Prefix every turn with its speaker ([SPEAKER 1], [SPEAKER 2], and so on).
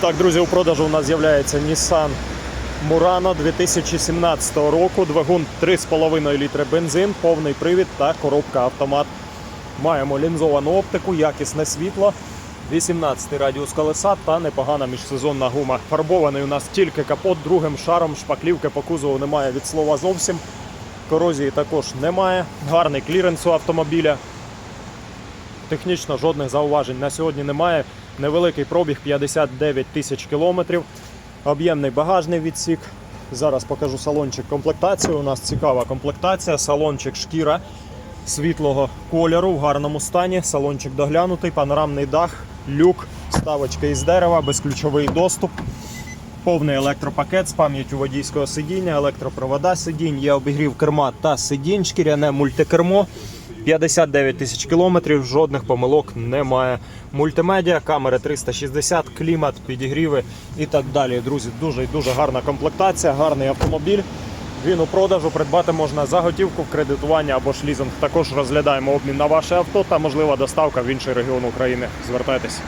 [SPEAKER 1] Так, друзі, у продажу у нас з'являється Nissan Murano 2017 року. Двигун 3,5 літри бензин, повний привід та коробка автомат. Маємо лінзовану оптику, якісне світло, 18 радіус колеса та непогана міжсезонна гума. Фарбований у нас тільки капот другим шаром, шпаклівки по кузову немає від слова зовсім. Корозії також немає. Гарний кліренс у автомобіля. Технічно жодних зауважень на сьогодні немає. Невеликий пробіг 59 тисяч кілометрів. Об'ємний багажний відсік. Зараз покажу салончик комплектації. У нас цікава комплектація. Салончик шкіра світлого кольору в гарному стані. Салончик доглянутий, панорамний дах, люк, ставочка із дерева, безключовий доступ. Повний електропакет з пам'яттю водійського сидіння, електропровода сидінь, є обігрів керма та сидінь, шкіряне мультикермо. 59 тисяч кілометрів, жодних помилок немає. Мультимедіа, камери 360, клімат, підігріви і так далі. Друзі, дуже і дуже гарна комплектація, гарний автомобіль. Він у продажу придбати можна за готівку, кредитування або ж лізинг. Також розглядаємо обмін на ваше авто та можлива доставка в інший регіон України. Звертайтеся.